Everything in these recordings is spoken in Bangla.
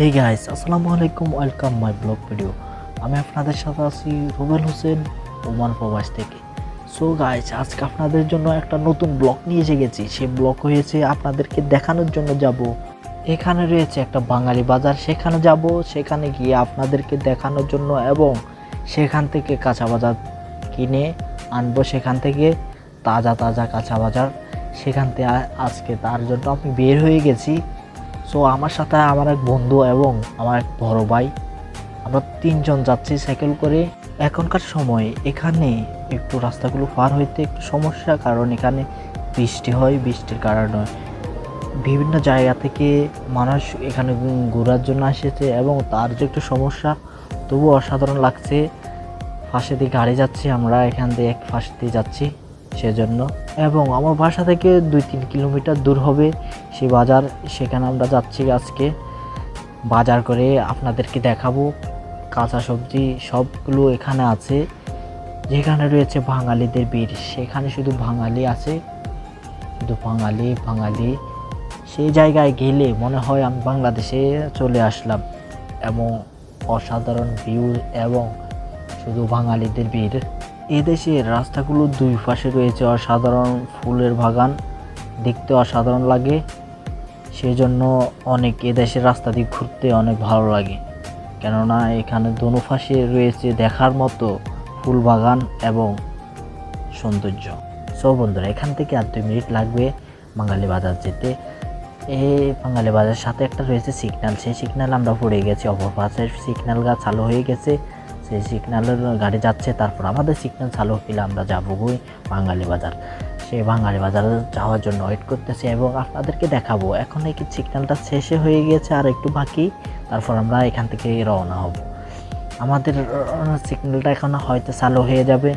হে গাইস আসসালামু আলাইকুম ওয়েলকাম মাই ব্লগ ভিডিও আমি আপনাদের সাথে আছি রুবেল হোসেন ওমান প্রবাস থেকে। সো গাইস আজকে আপনাদের জন্য একটা নতুন ব্লগ নিয়ে এসে গেছি। সেই ব্লগ হয়েছে আপনাদেরকে দেখানোর জন্য যাব। এখানে রয়েছে একটা বাঙালি বাজার। সেখানে যাব, সেখানে গিয়ে আপনাদেরকে দেখানোর জন্য এবং সেখান থেকে কাঁচা বাজার কিনে আনব। সেখান থেকে তাজা তাজা কাঁচা বাজার। সেখান থেকে আজকে তার জন্য আমি বের হয়ে গেছি। সো আমার সাথে আমার এক বন্ধু এবং আমার এক বড় ভাই, আমরা তিনজন যাচ্ছি সাইকেল করে। এখনকার সময় এখানে একটু রাস্তাগুলো পার হইতে একটু সমস্যা, কারণ এখানে বৃষ্টি হয়, বৃষ্টির কারণে। বিভিন্ন জায়গা থেকে মানুষ এখানে ঘোরার জন্য এসেছে এবং তার যে একটু সমস্যা, তবু অসাধারণ লাগছে। পাশে দিয়ে গাড়ি যাচ্ছি আমরা, এখান দিয়ে এক পাশে দিয়ে যাচ্ছি, সেজন্য। এবং আমার বাসা থেকে দুই তিন কিলোমিটার দূর হবে সেই বাজার। সেখানে আমরা যাচ্ছি আজকে। বাজার করে আপনাদেরকে দেখাবো। কাঁচা সবজি সবগুলো এখানে আছে। যেখানে রয়েছে বাঙালিদের বীর সেখানে শুধু বাঙালি আছে। শুধু বাঙালি বাঙালি। সেই জায়গায় গেলে মনে হয় আমি বাংলাদেশে চলে আসলাম। এবং অসাধারণ ভিউ এবং শুধু বাঙালিদের বীর এদেশের রাস্তাগুলোর দুই পাশে রয়েছে অসাধারণ ফুলের বাগান। দেখতে অসাধারণ লাগে। সেই জন্য অনেক এদেশের রাস্তা দিয়ে ঘুরতে অনেক ভালো লাগে। কেননা এখানে দোনো পাশে রয়েছে দেখার মতো ফুল বাগান এবং সৌন্দর্য। সো বন্ধুরা, এখান থেকে আর দুই মিনিট লাগবে বাঙালি বাজার যেতে। এই বাঙালি বাজার সাথে একটা রয়েছে সিগন্যাল সেই সিগন্যাল আমরা পড়ে গেছি। অপর পাশের সিগন্যাল গাছ চালু হয়ে গেছে। সেই সিগন্যালের গাড়ি যাচ্ছে, তারপর আমাদের সিগন্যাল চালু হলে আমরা যাব বাঙালি বাজার। সেই বাঙালি বাজারে যাওয়ার জন্য ওয়েট করতেছি এবং আপনাদেরকে দেখাবো। এখন এই সিগন্যালটা শেষে হয়ে গেছে আর একটু বাকি, তারপর আমরা এখান থেকে রওনা হব। আমাদের সিগন্যালটা এখন হয়তো চালু হয়ে যাবে,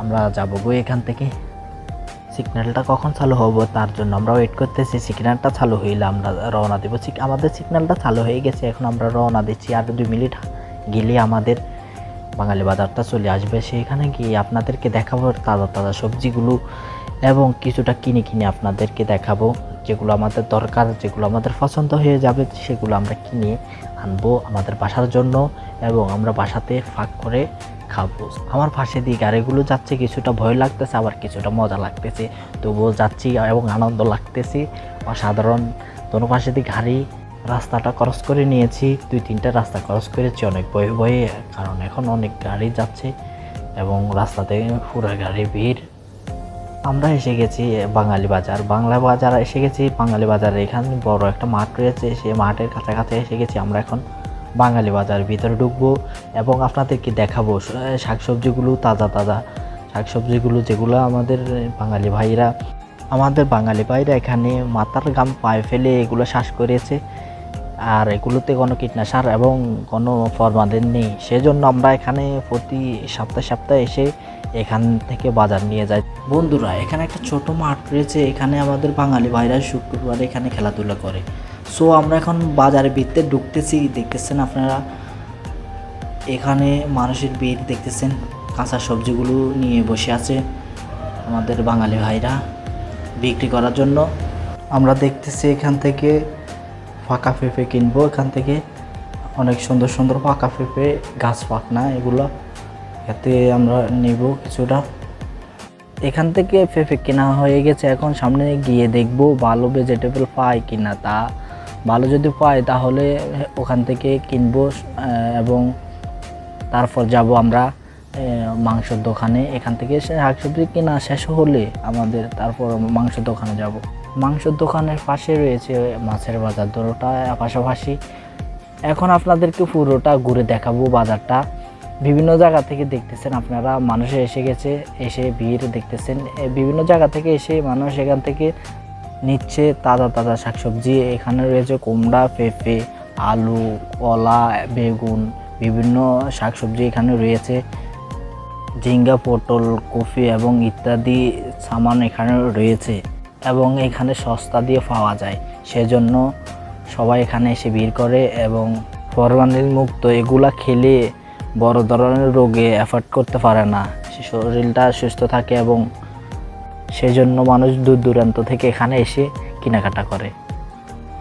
আমরা যাব গো এখান থেকে। সিগন্যালটা কখন চালু হব তার জন্য আমরা ওয়েট করতেছি। সিগন্যালটা চালু হইলে আমরা রওনা দেবো। আমাদের সিগন্যালটা চালু হয়ে গেছে, এখন আমরা রওনা দিচ্ছি। আর দুই মিনিট গেলে আমাদের বাঙালি বাজারটা চলে আসবে। সেইখানে গিয়ে আপনাদেরকে দেখাবো তাজা তাজা সবজিগুলো এবং কিছুটা কিনে কিনে আপনাদেরকে দেখাবো। যেগুলো আমাদের দরকার, যেগুলো আমাদের পছন্দ হয়ে যাবে, সেগুলো আমরা কিনে আনব আমাদের বাসার জন্য এবং আমরা বাসাতে ফাঁক করে খাব। আমার পাশে দিয়ে গাড়িগুলো যাচ্ছে, কিছুটা ভয় লাগতেছে, আবার কিছুটা মজা লাগতেছে। তবুও যাচ্ছি এবং আনন্দ লাগতেছে। অসাধারণ। দোনো পাশে দিয়ে গাড়ি রাস্তাটা ক্রস করে নিয়েছি। দুই, তিনটা রাস্তা ক্রস করেছি, অনেক বয়ে বয়ে কারণ এখন অনেক গাড়ি যাচ্ছে এবং রাস্তাতে পুরো গাড়ি ভিড়। আমরা এসে গেছি বাঙালি বাজার। বাংলা বাজার এসে গেছি, বাঙালি বাজারে এখানে বড় একটা মাঠ রয়েছে, সেই মাঠের কাছাকাছি এসে গেছি আমরা এখন বাঙালি বাজার ভিতরে ঢুকবো এবং আপনাদেরকে দেখাবো স- শাকসবজিগুলো তাজা তাজা। শাকসবজিগুলো যেগুলো আমাদের বাঙালি ভাইরা, আমাদের বাঙালি ভাইরা এখানে মাথার গাম পায়ে ফেলে এগুলো শ্বাস করেছে। আর এগুলোতে কোনো কীটনাশক এবং কোনো ফরমালিন নেই। সেজন্য আমরা এখানে প্রতি সপ্তাহে সপ্তাহে এসে এখান থেকে বাজার নিয়ে যাই। বন্ধুরা, এখানে একটা ছোট মাঠ রয়েছে। এখানে আমাদের বাঙালি ভাইরা শুক্রবার এখানে খেলাধুলা করে। সো আমরা এখন বাজারে ভিতরে ঢুকতেছি। দেখতেছেন আপনারা? এখানে মানুষের ভিড় দেখতেছেন। কাঁচা সবজিগুলো নিয়ে বসে আছে আমাদের বাঙালি ভাইরা বিক্রি করার জন্য। আমরা দেখতেছি এখান থেকে ফাঁকা পেঁপে কিনবো, এখান থেকে অনেক সুন্দর সুন্দর পাকা পেঁপে, গাছ পাকনা, এগুলো এতে আমরা নেব কিছুটা। এখান থেকে পেঁপে কেনা হয়ে গেছে, এখন সামনে গিয়ে দেখব ভালো ভেজিটেবল পাই কিনা তা। ভালো যদি পাই তাহলে ওখান থেকে কিনবো এবং তারপর যাব আমরা মাংসের দোকানে। এখান থেকে শাকসবজি কেনা শেষ হলে আমাদের তারপর মাংসের দোকানে যাব। মাংসের দোকানের পাশে রয়েছে মাছের বাজার। দুটোটা পাশাপাশি এখন আপনাদেরকে পুরোটা ঘুরে দেখাবো বাজারটা। বিভিন্ন জায়গা থেকে দেখতেছেন আপনারা, মানুষ এসে গেছে, এসে ভিড় দেখতেছেন। বিভিন্ন জায়গা থেকে এসে মানুষ এখান থেকে নিচ্ছে তাজা তাজা শাকসবজি। এখানে রয়েছে কুমড়া, পেঁপে, আলু, কলা, বেগুন, বিভিন্ন শাকসবজি এখানে রয়েছে। ঝিঙ্গা, পটল, কফি এবং ইত্যাদি সামান এখানে রয়েছে। এবং এখানে সস্তা দিয়ে পাওয়া যায়। সেজন্য সবাই এখানে এসে ভিড় করে এবং ফরমালিন মুক্ত এগুলা খেলে বড় ধরনের রোগে অ্যাফোর্ড করতে পারে না। শরীরটা সুস্থ থাকে এবং সেজন্য মানুষ দূর দূরান্ত থেকে এখানে এসে কেনাকাটা করে।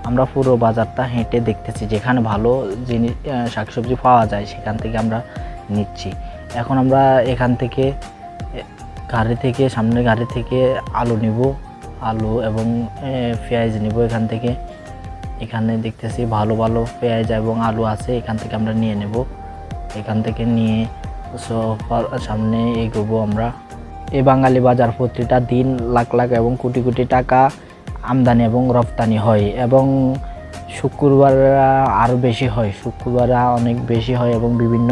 আমরা পুরো বাজারটা হেঁটে দেখতেছি যেখানে ভালো জিনিস শাকসবজি পাওয়া যায় সেখান থেকে আমরা নিচ্ছি। এখন আমরা এখান থেকে গাড়ি থেকে, সামনের গাড়ি থেকে আলু নিব। আলু এবং পেঁয়াজ নিব এখান থেকে। এখানে দেখতেছি ভালো ভালো পেঁয়াজ এবং আলু আছে, এখান থেকে আমরা নিয়ে নেব। এখান থেকে নিয়ে সোফার সামনে এগোবো আমরা। এই বাঙালি বাজার প্রতিটা দিন লাখ লাখ এবং কোটি কোটি টাকা আমদানি এবং রপ্তানি হয় এবং শুক্রবার আরও বেশি হয়। শুক্রবার অনেক বেশি হয় এবং বিভিন্ন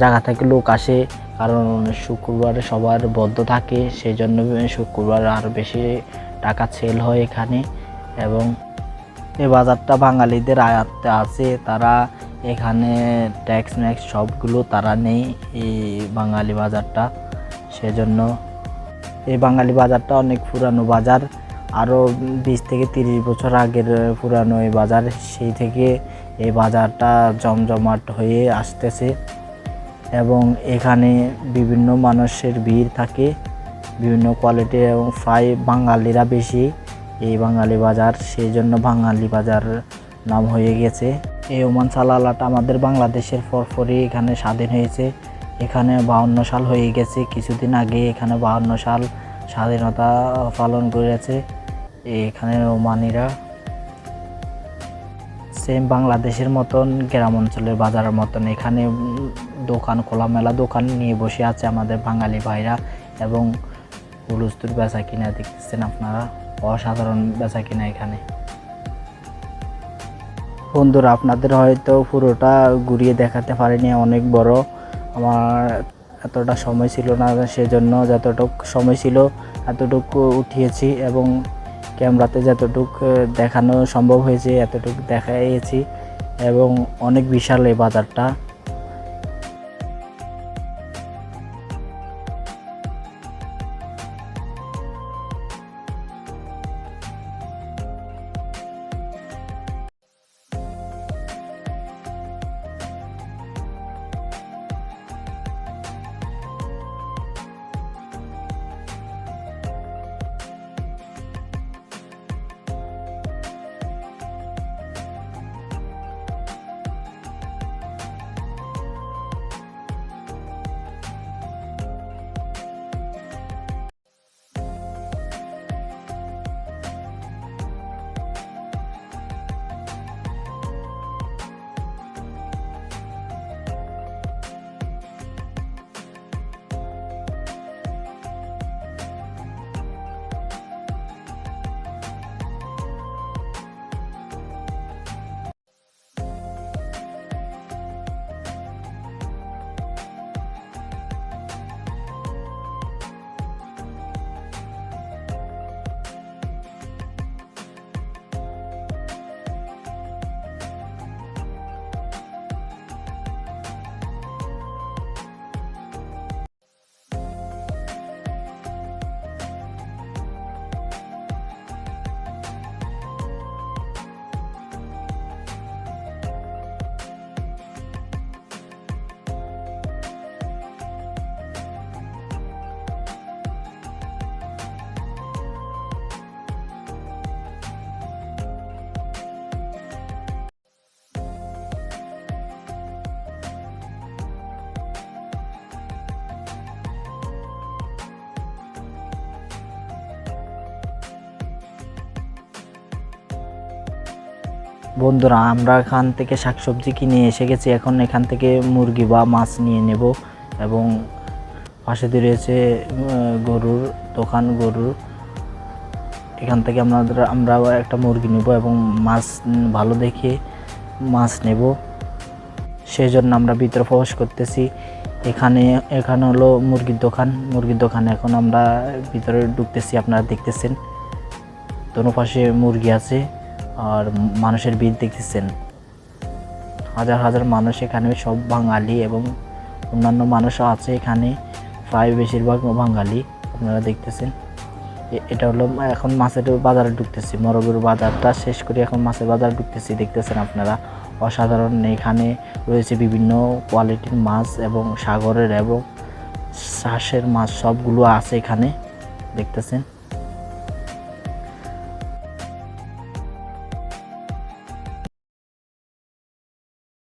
জায়গা থেকে লোক আসে, কারণ শুক্রবার সবার বদ্ধ থাকে, সেই জন্য শুক্রবার আরও বেশি টাকা সেল হয় এখানে এবং এই বাজারটা বাঙালিদের আয়ত্তে আছে। তারা এখানে ট্যাক্স ম্যাক্স সবগুলো তারা নেই এই বাঙালি বাজারটা। সেজন্য এই বাঙালি বাজারটা অনেক পুরানো বাজার। আরও বিশ থেকে তিরিশ বছর আগের পুরানো এই বাজার। সেই থেকে এই বাজারটা জমজমাট হয়ে আসতেছে এবং এখানে বিভিন্ন মানুষের ভিড় থাকে। বিভিন্ন কোয়ালিটি এবং প্রায় বাঙালিরা বেশি এই বাঙালি বাজার, সেই জন্য বাঙালি বাজার নাম হয়ে গেছে। এই ওমান সালালাটা আমাদের বাংলাদেশের পরপরই এখানে স্বাধীন হয়েছে। এখানে বাউন্ন সাল হয়ে গেছে, কিছুদিন আগে এখানে বাউন্ন সাল স্বাধীনতা পালন করেছে এখানে ওমানিরা। সেম বাংলাদেশের মতন, গ্রাম অঞ্চলের বাজারের মতন এখানে দোকান, খোলামেলা দোকান নিয়ে বসে আছে আমাদের বাঙালি ভাইরা এবং হুলুস্তুর বেচা কিনা দেখতেছেন আপনারা? অসাধারণ বেচা কিনা এখানে। বন্ধুরা, আপনাদের হয়তো পুরোটা ঘুরিয়ে দেখাতে পারিনি, অনেক বড়। আমার এতটা সময় ছিল না, সেজন্য যতটুকু সময় ছিল এতটুকু উঠিয়েছি এবং ক্যামেরাতে যতটুকু দেখানো সম্ভব হয়েছে, এতটুকু দেখাইয়েছি এবং অনেক বিশাল এই বাজারটা। বন্ধুরা, আমরা এখান থেকে শাকসবজি কিনে এসে গেছি। এখন এখান থেকে মুরগি বা মাছ নিয়ে নেব এবং পাশে দিয়ে রয়েছে গরুর দোকান, গরুর। এখান থেকে আমাদের আমরা একটা মুরগি নেব এবং মাছ ভালো দেখে মাছ নেব। সেই জন্য আমরা ভিতরে প্রবেশ করতেছি। এখানে এখানে হলো মুরগির দোকান। মুরগির দোকানে এখন আমরা ভিতরে ঢুকতেছি, আপনারা দেখতেছেন। দোনো পাশে মুরগি আছে। আর মানুষের ভিড় দেখতেছেন। হাজার হাজার মানুষ এখানে, সব বাঙালি এবং অন্যান্য মানুষও আছে এখানে, প্রায় বেশিরভাগ বাঙালি, আপনারা দেখতেছেন। এটা হলো এখন মাছের বাজারে ঢুকতেছি। মরগের বাজারটা শেষ করে এখন মাছের বাজারে ঢুকতেছি, দেখতেছেন আপনারা। অসাধারণ, এখানে রয়েছে বিভিন্ন কোয়ালিটির মাছ এবং সাগরের এবং শ্বাসের মাছ সবগুলো আছে এখানে, দেখতেছেন।